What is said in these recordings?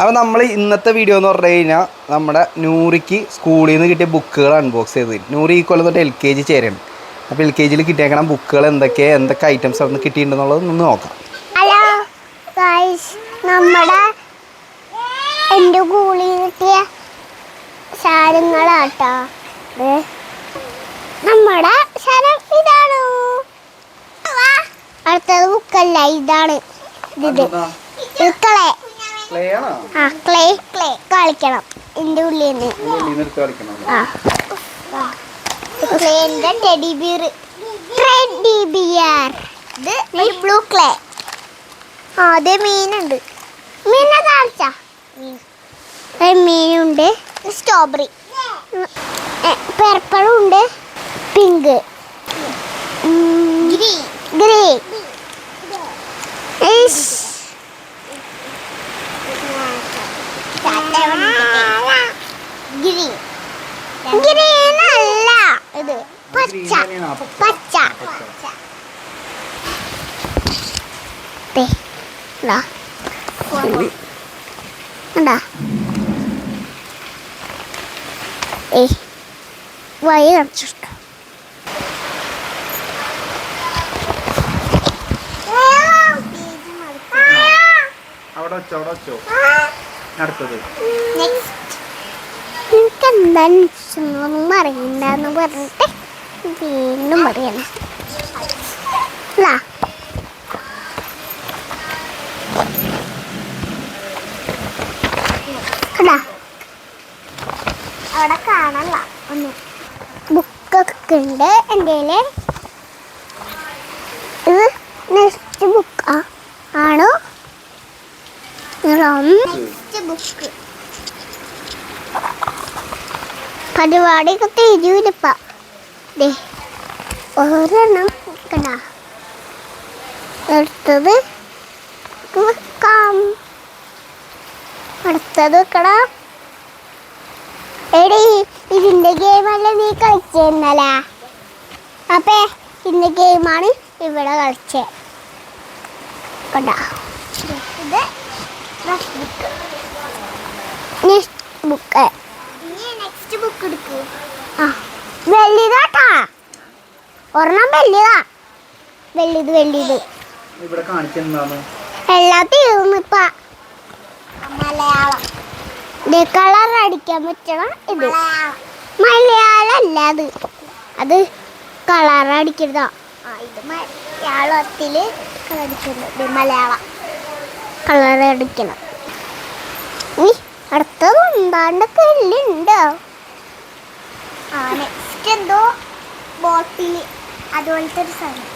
അപ്പോൾ നമ്മൾ ഇന്നത്തെ വീഡിയോ എന്ന് പറഞ്ഞു കഴിഞ്ഞാൽ നമ്മുടെ നൂറിക്ക് സ്കൂളിൽ നിന്ന് കിട്ടിയ ബുക്കുകൾ അൺബോക്സ് ചെയ്ത് നൂറ് ഈ കൊല്ലം തൊട്ട് എൽ കെ ജി ചേരുന്നുണ്ട് അപ്പോൾ എൽ കെ ജിയിൽ കിട്ടിയേക്കണം ബുക്കുകൾ എന്തൊക്കെ എന്തൊക്കെ ഐറ്റംസ് അവിടെ നിന്ന് കിട്ടിയിട്ടുണ്ടെന്നുള്ളത് ഒന്ന് നോക്കാം. ഹലോ നമ്മുടെ എന്റെ സ്കൂളിൽ കിട്ടിയ സാധനങ്ങളാട്ടോ. നമ്മുടെ ശരം ഇതാണ്. അടുത്തത് ബുക്കല്ല ഇതാണ്. ഇത് ഇത്. ക്ലേ ആ ക്ലേ ക്ലേ കളിക്കണം. എന്റെ ഉള്ളിൽ നിന്ന് ആ. ക്ലേന്റെ ടെഡി ബിയർ ടെഡി ബിയർ ഇത് ഒരു ബ്ലൂ ക്ലേ ആ അതെ മീനുണ്ട്. മീനെ കാണിച്ച? മീനുണ്ട്. സ്ട്രോബെറി പെർപ്പിളുണ്ട് പിങ്ക് ഗ്രീൻ ഗ്രീൻ ഗ്രീൻ അല്ല. ഇത് പച്ച. പച്ച. ഏയ് വഴി കാണിച്ചു അവിടെ വെച്ചോ അവിടെ വെച്ചോ. അടുത്തത്. എനിക്ക് എന്താണെന്ന് അറിയണ്ടെന്ന് പറഞ്ഞിട്ട് വീണ്ടും പറയണം? അവിടെ കാണല്ല ഒന്ന്. ബുക്കൊക്കെ ഉണ്ട് എന്റെ നെക്സ്റ്റ് ബുക്ക് ആണോ? Next book. പരിപാടിയൊക്കെ തിരിയൂരിപ്പ ദേ ഒരെണ്ണം കണ്ട അടുത്തത് വെക്കാം. അടുത്തത് വെക്കടാ. എടി ഇതിന്റെ ഗെയിമല്ല നീ കളിച്ചിരുന്നല്ലേ അപ്പേ ഇതിന്റെ ഗെയിമാണ് ഇവിടെ കളിച്ചേ. കണ്ടാ? ഇത് book next book next book എടുക്കൂ. ആ വെള്ളിതാട്ടാ ഒരെണ്ണം വെള്ളിതാ വെള്ളിത് വെള്ളിത് ഇവിടെ കാണിച്ചെന്താണ് എല്ലാം തീർന്നിപ്പ മലയാളം. ഇത് കളർ അടിക്കാൻ പറ്റണ ഇത്. മലയാളം. അല്ല അത്. അത് കളർ അടിക്കരുതാ ആ ഇത് കളർ അടിക്കുന്നത്. മലയാളം. കളർ അടിക്കണം. ഈ അടുത്തത് എല്ലുണ്ടോ ആ നെക്സ്റ്റ് എന്തോ ബോട്ടിൽ അതുപോലത്തെ ഒരു സാധനം.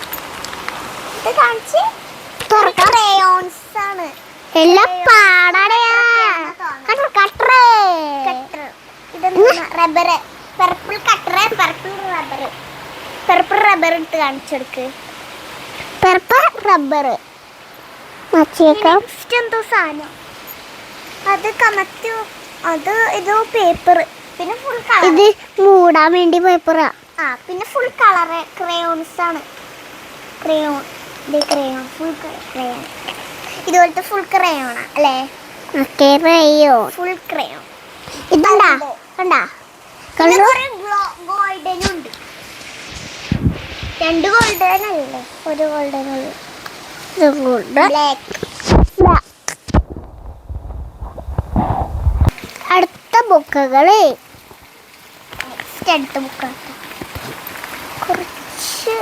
ഇത് കാണിച്ച് ക്രയോൺസ് ആണ്. എല്ലാം പാടാടയാ. കട്ടർ ഇതെന്താ റബ്ബർ പർപ്പിൾ കട്ടറ പെർപ്പിൾ റബ്ബർ പെർപ്പിൾ റബ്ബർ എടുത്ത് കാണിച്ചെടുക്ക് പെർപ്പിൾ റബ്ബർ മച്ചേക്കാം എന്തോ സാധനം. അത് കമത്തി അത് ഇത് പേപ്പർ പിന്നെ ഫുൾ കളർ ഇത് മൂടാൻ വേണ്ടി പേപ്പറാ ആ. പിന്നെ ഫുൾ കളർ ക്രയോൺസ് ആണ്. ക്രയോൺ ഇത് ക്രയോൺ ഫുൾ ക്രയോൺ ഇതുപോലത്തെ ഫുൾ ക്രയോണാ അല്ലേ? ക്രയോ ഫുൾ ക്രയോൺ ഇതുണ്ടാ? കണ്ടാ? ഗോൾഡൻ ഉണ്ട്. രണ്ട് ഗോൾഡൻ അല്ലേ? ഒരു ഗോൾഡൻ ഉള്ളു. ബ്ലാക്ക് അടുത്ത ബുക്കുകൾ. ബുക്ക് കുറച്ച്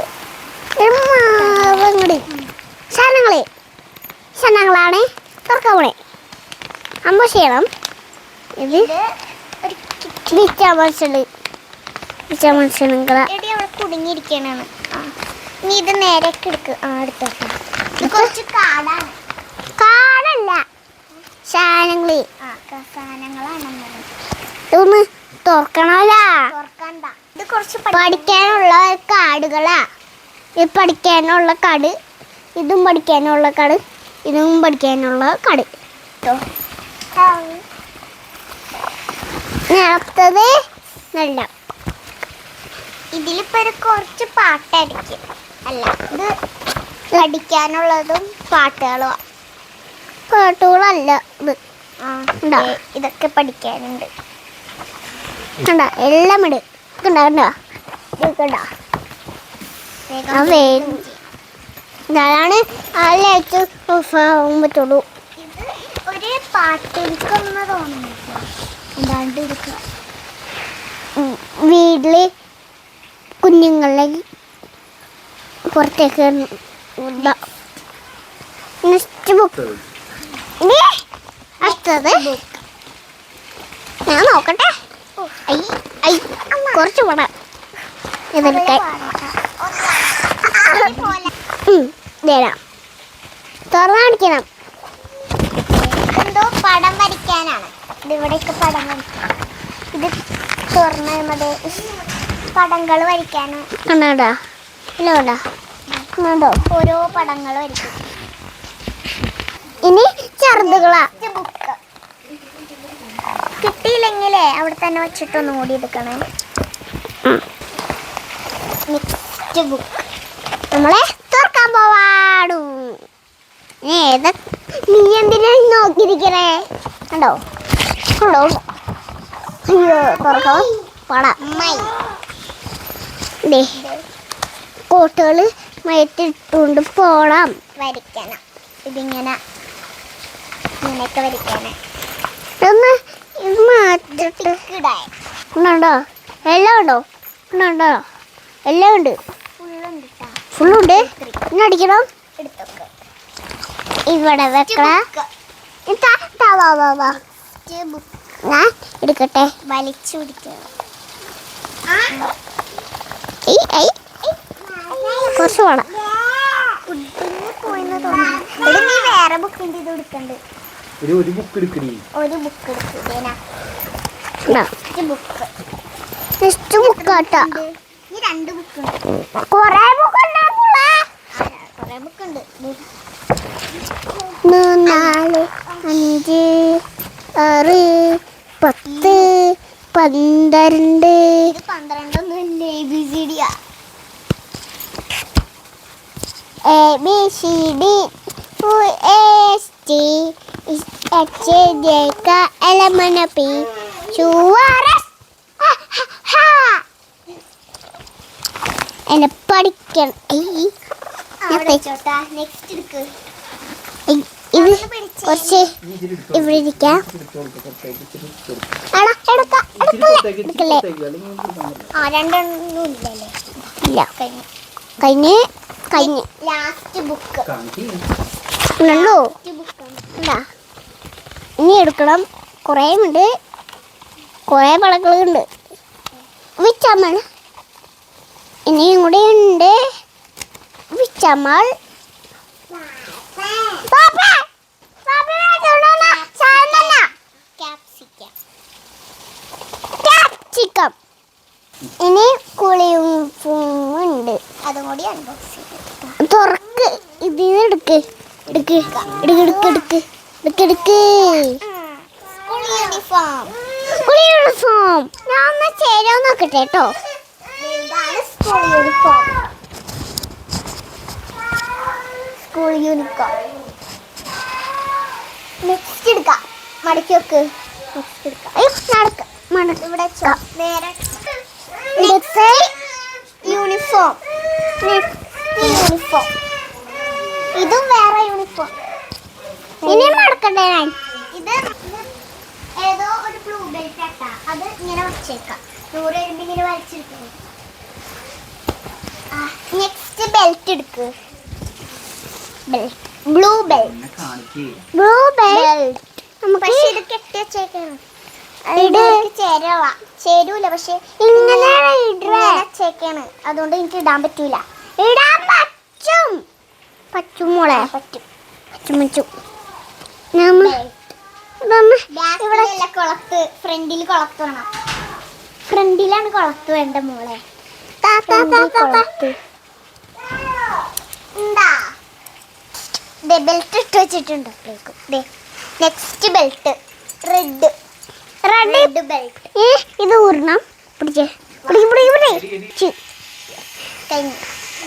മാവങ്ങടി. സാധനങ്ങളെ സാധനങ്ങളാണ് തുറക്കാൻ പോണേ അമ്മ ചെയ്യണം ഇത് വിറ്റാമത്സരം വിറ്റാമത്സരങ്ങളാ കുടുങ്ങിയിരിക്കണാണ് നീ ഇത് നേരെ എടുക്ക്. ആ എടുത്തോ കുറച്ച് കാടാണ്. സാധനങ്ങൾ ഇതൊന്ന് തുറക്കണ്ട. ഇത് കുറച്ച് പഠിക്കാനുള്ള കാർഡുകളാ ഇത് പഠിക്കാനുള്ള കാർഡ് ഇതും പഠിക്കാനുള്ള കാർഡ് ഇതും പഠിക്കാനുള്ള കാർഡ് അടുത്തത് നല്ല. ഇതിലിപ്പോ ഒരു കുറച്ച് പാട്ടായിരിക്കും. അല്ല ഇത് പഠിക്കാനുള്ളതും പാട്ടുകളും. പാട്ടുകളല്ല ഇത് ഇതൊക്കെ പഠിക്കാനുണ്ട് കണ്ടോ എല്ലാം ഇട് കണ്ടോ കണ്ടോ കണ്ടോ ഇതാണ് ആവാൻ പറ്റുള്ളൂ ഇത് ഒരു എന്താണ്ട് എടുക്കുക കുഞ്ഞുങ്ങളെ പുറത്തേക്ക് നെക്സ്റ്റ് ബുക്ക് അടുത്തത്. ഞാൻ നോക്കട്ടെ. ഐ ഐ കുറച്ച് പണം. ഇതെടുക്കാൻ തരാം തുറന്നു കാണിക്കണം. എന്തോ പടം വരയ്ക്കാനാണ്. ഇത് ഇവിടെയൊക്കെ പടം വരയ്ക്കാൻ ഇത് തുറന്ന് മതി പടങ്ങൾ വരയ്ക്കാനാണ് കണ്ടോ ഇല്ല കണ്ടോ കണ്ടോ ഓരോ പടങ്ങൾ വരയ്ക്കും. ഇനി അവിടെ തന്നെ വെച്ചിട്ടൊന്ന് മൂടി എടുക്കണേ നെക്സ്റ്റ് ബുക്ക് നമ്മളെ തുറക്കാൻ പോവാടു. ഏതാ നീ എന്തിനാ നോക്കിയിരിക്കണേ? കണ്ടോ? കണ്ടോ? അയ്യോ തുറക്കോ? പട. ദേ കോട്ടുകൾ മയത്തിട്ടുകൊണ്ട് പോണം. വരയ്ക്കണം. ഇതിങ്ങനെ ഇങ്ങനെയൊക്കെ വരയ്ക്കണേ. ഇതൊന്ന് ഇത് മാറ്റിട്ട് ഉണ്ടോ എല്ലാം ഉണ്ടോ? ഉണ്ടോ എല്ലാം ഉണ്ട്. ഫുള്ളുണ്ട്? ഇനി അടിക്കണം? ഇവിടെ വെക്കണ. ഞാൻ എടുക്കട്ടെ. വലിച്ചു പിടിക്കണം. കുറച്ച് വേണം വേറെ ബുക്കിന്റെ ഇത് എടുക്കണ്ട്. ഒരു ഒരു ബുക്ക് എടുക്കണി ഒരു ബുക്ക് നെക്സ്റ്റ് ബുക്ക് കേട്ടോ ഈ രണ്ട് ബുക്ക് ഉണ്ട്. കൊറേ ബുക്ക് കൊറേ ബുക്ക് ഉണ്ട്. നാല് അഞ്ച് ആറ് പത്ത് പന്ത്രണ്ട്. പന്ത്രണ്ടൊന്നും A B C Diya A B C D S T J ക L M N P Q R S എന്നെ പഠിക്കണം ഇത് കുറച്ച് ഇവിടെ ഇരിക്കാം. എടുക്കില്ല, രണ്ടെണ്ണം ഇല്ലല്ലേ? ഇല്ല. കഴിഞ്ഞു. കഴിഞ്ഞ് കഴിഞ്ഞ്. Last book. ഉള്ളൂ ഇനി എടുക്കണം. കുറേ ഉണ്ട്. കുറേ പടങ്ങളുണ്ട് വിച്ചമ്മൾ ഇനിയും കൂടെ ഉണ്ട്. വിച്ചമ്മൾ ക്യാപ്സിക്കം. ഇനി കുളിയും ഉണ്ട്. അതും കൂടി അൺബോക്സ് തുറക്ക്. ഇതിന്ന് എടുക്ക്. എടുക്ക് എടുക്ക് എടുക്ക് എടുക്ക് എടുക്ക് എടുക്ക്. സ്കൂൾ യൂണിഫോം സ്കൂൾ യൂണിഫോം ഞാൻ ഒന്ന് ചേരാൻ നോക്കട്ടെ കേട്ടോ. School uniform school uniform next എടുക്കാം. മടക്കി വെക്ക്. നെക്സ്റ്റ് എടുക്കാം. നടക്ക മടക്ക്. ഇവിടെ. നേരെ. യൂണിഫോം യൂണിഫോം ഇതും വേറെ യൂണിഫോം ഇനി മടക്കണ്ടേ ഞാൻ? ഇത് ഏതോ ഒരു ബ്ലൂ ബെൽറ്റ് ആട്ടാ. അത് ഇങ്ങനെ വച്ചേക്കാം നൂറ് എഴുതി ഇങ്ങനെ വലിച്ചിരിക്കുന്നു നെക്സ്റ്റ് ബെൽറ്റ് എടുക്ക്. ബ്ലൂ ബെൽറ്റ് ബ്ലൂ ബെൽറ്റ് പക്ഷെ ഇത് കെട്ടി വെച്ചേക്കാണ്. ചേരള. ചേരൂല പക്ഷെ ഇങ്ങനെ വെച്ചേക്കാണ്. അതുകൊണ്ട് എനിക്ക് ഇടാൻ പറ്റൂല. ഇടാൻ പറ്റും. പറ്റും മോളെ. പറ്റും. പറ്റും പറ്റും. നമ്മൾ ഇതൊന്ന് ഇവിടെ കുളത്ത് ഫ്രണ്ടിൽ കുളത്ത് വേണം. ഫ്രണ്ടിലാണ് കുളത്ത് വേണ്ട മോളെ? കുളത്ത്. എന്താ? ബെൽറ്റ് ഇട്ട് വെച്ചിട്ടുണ്ട് next belt red red belt ഇത് ഊർണം പിടിച്ചേ. പിടിക്ക് പിടിക്ക്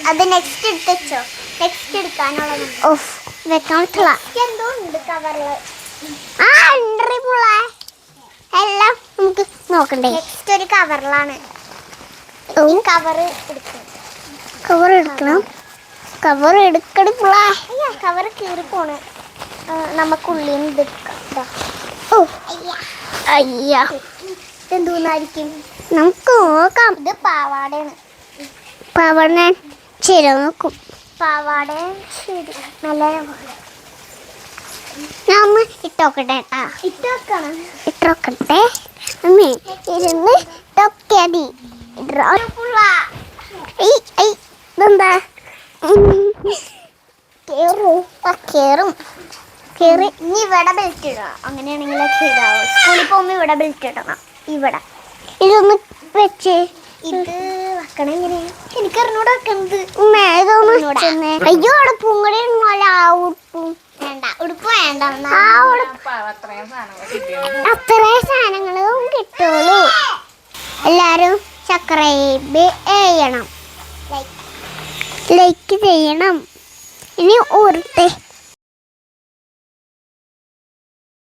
അത് നെക്സ്റ്റ് എടുത്തോ എടുക്കാനുള്ളത്. ഓഫ് എന്തോ ഉണ്ട് കവറിൽ ആ ഉണ്ടറി പുള്ള. എല്ലാം നമുക്ക് നോക്കണ്ടേ. നെക്സ്റ്റ് ഒരു കവറിലാണ് ഈ കവർ എടുക്കും. കവർ എടുക്കണം. കവർ പുള്ള. കവർ കീറി പോണ്. നമുക്കുള്ളിൽ നിന്ന് ഇത് എടുക്കാം. ദാ. ഓ. അയ്യ. എന്തോന്നായിരിക്കും നമുക്ക് നോക്കാം. ഇത് പാവാടയാണ്. പാവാട ശരി നോക്കും. പാവാട ശരി നല്ല ഒന്ന് ഇട്ടോക്കട്ടെ കേട്ടാ ഇട്ടോക്കണം. ഇട്ടോക്കട്ടെ. അമ്മേ ഇരുന്ന് ടൊക്കടി ഇതെന്താ? കേറും. കേറും. കേറി. ഇനി ഇവിടെ ബെൽറ്റ് ഇടണം. അങ്ങനെയാണെങ്കിലൊക്കെ ഇടാവും. സ്കൂളിൽ പോകുമ്പോൾ ഇവിടെ ബെൽറ്റ് ഇടണം. ഇവിടെ. ഇതൊന്ന് വെച്ച്. ഇത് വെക്കണം എങ്ങനെ എനിക്ക് അറിഞ്ഞൂടെ വെക്കണത്. അയ്യോ അവിടെ പൂങ്കടി ഉടുപ്പും. വേണ്ട ഉടുപ്പ് സാധനങ്ങളും കിട്ടുള്ളൂ. എല്ലാരും സബ്സ്ക്രൈബ് ചെയ്യണം. ലൈക്ക് ചെയ്യണം. ഇനി ഓർത്തെ